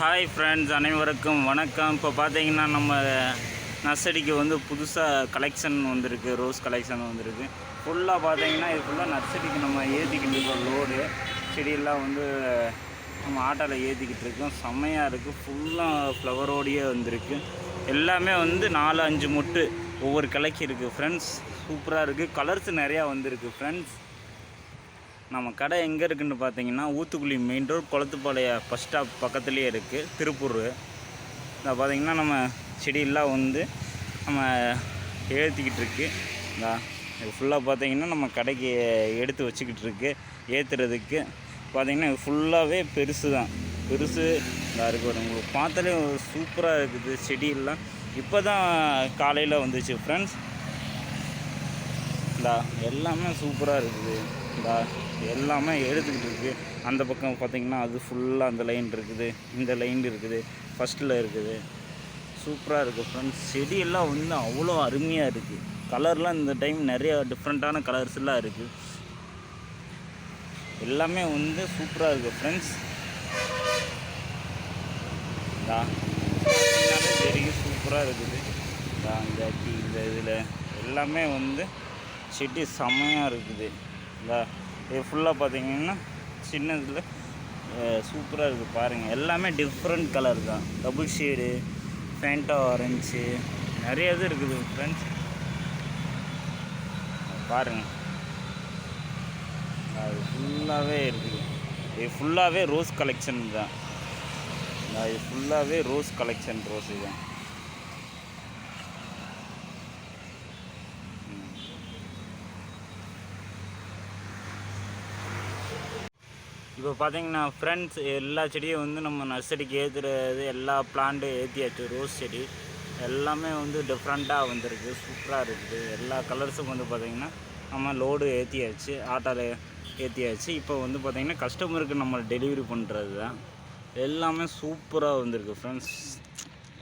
Hi friends அனைவருக்கும் வணக்கம். இப்போ பார்த்தீங்கன்னா நம்ம நர்சரிக்கு வந்து புதுசாக கலெக்ஷன் வந்திருக்கு ரோஸ் கலெக்ஷன் வந்திருக்கு. ஃபுல்லாக பார்த்தீங்கன்னா இது ஃபுல்லாக நர்சரிக்கு நம்ம ஏற்றிக்கிட்டு இருக்கோம் லோடு செடியெல்லாம் வந்து நம்ம ஆட்டோவில் ஏற்றிக்கிட்டு இருக்கோம். செம்மையாக இருக்குது ஃபுல்லாக ஃப்ளவரோடையே வந்திருக்கு. எல்லாமே வந்து நாலு அஞ்சு மொட்டு ஒவ்வொரு கலைக்கு இருக்குது ஃப்ரெண்ட்ஸ் சூப்பராக இருக்குது கலர்ஸ் நிறையா வந்திருக்கு ஃப்ரெண்ட்ஸ் நம்ம கடை எங்கே இருக்குன்னு பார்த்தீங்கன்னா Oothukuli main road Kulathupalayam bus stop பக்கத்துலேயே இருக்குது திருப்பூர். இதை பார்த்தீங்கன்னா நம்ம செடியெல்லாம் வந்து நம்ம ஏற்றிக்கிட்டு இருக்கு. இந்தா இது ஃபுல்லாக பார்த்தீங்கன்னா நம்ம கடைக்கு எடுத்து வச்சுக்கிட்டு இருக்கு ஏற்றுறதுக்கு பார்த்தீங்கன்னா இது ஃபுல்லாகவே பெருசு தான். பெருசு இதாக இருக்குது உங்களுக்கு பார்த்தாலே சூப்பராக இருக்குது செடியெல்லாம். இப்போ தான் காலையில் வந்துச்சு ஃப்ரெண்ட்ஸ் இந்தா எல்லாமே சூப்பராக இருக்குது. இந்தா எல்லாமே எடுத்துக்கிட்டு இருக்குது அந்த பக்கம் பார்த்திங்கன்னா அது ஃபுல்லாக அந்த லைன் இருக்குது. இந்த லைன் இருக்குது. ஃபஸ்ட்டில் இருக்குது. சூப்பராக இருக்குது ஃப்ரெண்ட்ஸ் செடியெல்லாம் வந்து அவ்வளோ அருமையாக இருக்குது கலர்லாம் இந்த டைம் நிறையா டிஃப்ரெண்ட்டான கலர்ஸ்லாம் இருக்குது எல்லாமே வந்து சூப்பராக இருக்குது ஃப்ரெண்ட்ஸ் இந்தா எல்லாமே தெரியும் சூப்பராக இருக்குது. இந்த இந்த இதில் எல்லாமே வந்து செடி செம்மையாக இருக்குது. இந்த இது ஃபுல்லாக பார்த்தீங்கன்னா சின்னதில் சூப்பராக இருக்குது பாருங்கள் எல்லாமே டிஃப்ரெண்ட் கலர் தான். டபுள் ஷேடு ஃபேண்டா ஆரஞ்சு நிறைய இது இருக்குது ஃப்ரெண்ட்ஸ் பாருங்கள் அது ஃபுல்லாகவே இருக்குது. இது ஃபுல்லாகவே ரோஸ் கலெக்ஷன் தான். இது ஃபுல்லாகவே ரோஸ் கலெக்ஷன் ரோஸு தான் இப்போ பார்த்தீங்கன்னா ஃப்ரெண்ட்ஸ் எல்லா செடியும் வந்து நம்ம நர்சரிக்கு ஏற்றுறது எல்லா பிளான்ட்டும் ஏற்றியாச்சு ரோஸ் செடி எல்லாமே வந்து டிஃப்ரெண்ட்டாக வந்திருக்கு. சூப்பராக இருக்குது. எல்லா கலர்ஸும் வந்து பார்த்திங்கன்னா நம்ம லோடு ஏற்றியாச்சு ஆட்டோவில் ஏற்றியாச்சு இப்போ வந்து பார்த்திங்கன்னா கஸ்டமருக்கு நம்ம டெலிவரி பண்ணுறது தான் எல்லாமே சூப்பராக வந்திருக்கு ஃப்ரெண்ட்ஸ்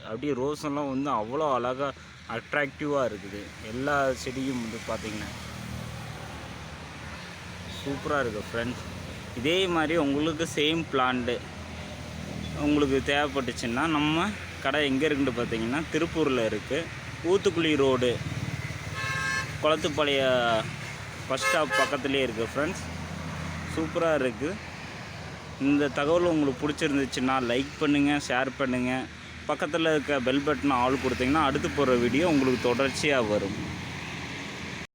அப்படியே ரோஸ் எல்லாம் வந்து அவ்வளோ அழகாக அட்ராக்டிவாக இருக்குது. எல்லா செடியும் வந்து பார்த்திங்கன்னா சூப்பராக இருக்குது ஃப்ரெண்ட்ஸ் இதே மாதிரி உங்களுக்கு சேம் பிளான்ட்டு உங்களுக்கு தேவைப்பட்டுச்சுன்னா நம்ம கடை எங்கே இருக்குன்னு பார்த்தீங்கன்னா திருப்பூரில் இருக்குது Oothukuli road. Kulathupalayam bus stop பக்கத்துலேயே இருக்குது ஃப்ரெண்ட்ஸ் சூப்பராக இருக்குது இந்த தகவல் உங்களுக்கு பிடிச்சிருந்துச்சுன்னா லைக் பண்ணுங்கள் ஷேர் பண்ணுங்கள் பக்கத்தில் இருக்க பெல் பட்டனை ஆள் கொடுத்தீங்கன்னா அடுத்து போகிற வீடியோ உங்களுக்கு தொடர்ச்சியாக வரும்.